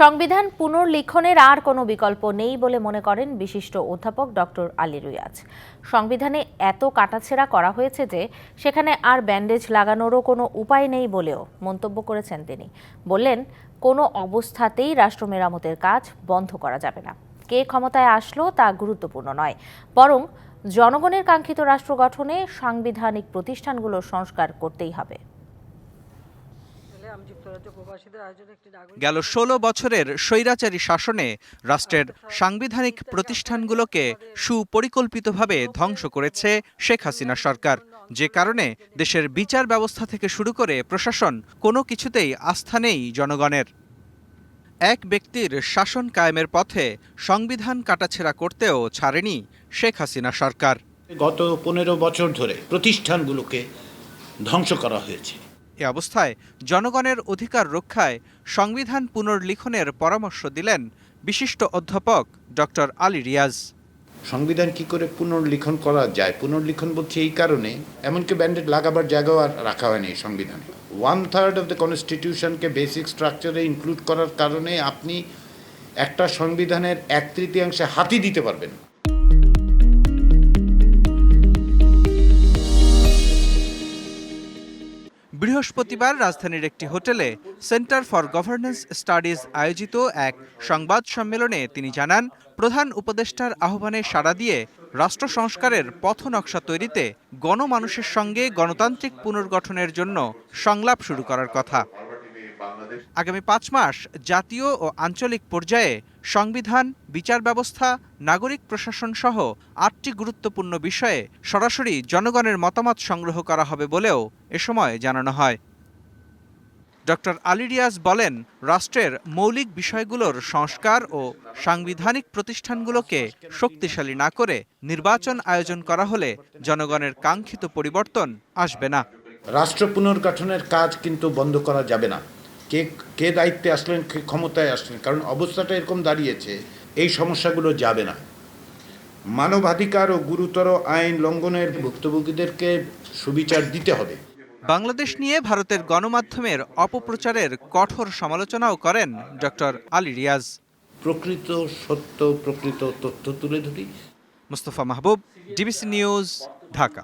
সংবিধান পুনর্লিখনের আর কোনো বিকল্প নেই বলে মনে করেন বিশিষ্ট অধ্যাপক ডক্টর আলী রুয়াজ। সংবিধানে এত কাটাছেঁড়া করা হয়েছে যে সেখানে আর ব্যান্ডেজ লাগানোরও কোনো উপায় নেই বলেও মন্তব্য করেছেন তিনি। বললেন, কোনো অবস্থাতেই রাষ্ট্র মেরামতের কাজ বন্ধ করা যাবে না। কে ক্ষমতায় আসলো তা গুরুত্বপূর্ণ নয়। বরং জনগণের কাঙ্ক্ষিত রাষ্ট্র গঠনে সাংবিধানিক প্রতিষ্ঠানগুলোর সংস্কার করতেই হবে আমি যুক্তরাজ্য প্রবাসীদের আয়োজনে একটি নাগরিক গেল ষোলো বছরের স্বৈরাচারী শাসনে রাষ্ট্রের সাংবিধানিক প্রতিষ্ঠানগুলোকে সুপরিকল্পিতভাবে ধ্বংস করেছে শেখ হাসিনা সরকার। যে কারণে দেশের বিচার ব্যবস্থা থেকে শুরু করে প্রশাসন কোনো কিছুতেই আস্থা নেই জনগণের। এক ব্যক্তির শাসন কায়েমের পথে সংবিধান কাটাছেড়া করতেও ছাড়েনি শেখ হাসিনা সরকার। গত পনেরো বছর ধরে প্রতিষ্ঠানগুলোকে ধ্বংস করা হয়েছে। এ অবস্থায় জনগণের অধিকার রক্ষায় সংবিধান পুনর্লিখনের পরামর্শ দিলেন বিশিষ্ট অধ্যাপক ডক্টর আলী রিয়াজ। সংবিধান কি করে পুনর্লিখন করা যায়? পুনর্লিখন বলছে এই কারণে এমনকি ব্যান্ডেড লাগাবার জায়গাও আর রাখা হয়নি সংবিধানে। ওয়ান থার্ড অফ দ্য কনস্টিটিউশনকে বেসিক স্ট্রাকচারে ইনক্লুড করার কারণে আপনি একটা সংবিধানের এক তৃতীয়াংশে হাতি দিতে পারবেন। বৃহস্পতিবার রাজধানীর একটি হোটেলে সেন্টার ফর গভর্নেন্স স্টাডিজ আয়োজিত এক সংবাদ সম্মেলনে তিনি জানান, প্রধান উপদেষ্টার আহ্বানে সাড়া দিয়ে রাষ্ট্র সংস্কারের পথ নকশা তৈরিতে গণমানুষের সঙ্গে গণতান্ত্রিক পুনর্গঠনের জন্য সংলাপ শুরু করার কথা। আগামী পাঁচ মাস জাতীয় ও আঞ্চলিক পর্যায়ে সংবিধান, বিচার ব্যবস্থা, নাগরিক প্রশাসন সহ আটটি গুরুত্বপূর্ণ বিষয়ে সরাসরি জনগণের মতামত সংগ্রহ করা হবে বলেও এ সময় জানানো হয়। ডক্টর আলী রিয়াজ বলেন, রাষ্ট্রের মৌলিক বিষয়গুলোর সংস্কার ও সাংবিধানিক প্রতিষ্ঠানগুলোকে শক্তিশালী না করে নির্বাচন আয়োজন করা হলে জনগণের কাঙ্ক্ষিত পরিবর্তন আসবে না। রাষ্ট্র পুনর্গঠনের কাজ কিন্তু বন্ধ করা যাবে না। কে কে দায়িত্বে আসলেন কে ক্ষমতায় আসলেন কারণ অবস্থাটা এরকম দাঁড়িয়েছে এই সমস্যাগুলো যাবে না। মানবাধিকার ও গুরুতর আইন লঙ্ঘনের ভুক্তভোগীদেরকে সুবিচার দিতে হবে। বাংলাদেশ নিয়ে ভারতের গণমাধ্যমের অপপ্রচারের কঠোর সমালোচনাও করেন ডক্টর আলী রিয়াজ। প্রকৃত সত্য প্রকৃত তথ্য তুলে ধরি। Mustafa Mahbub DBC news Dhaka.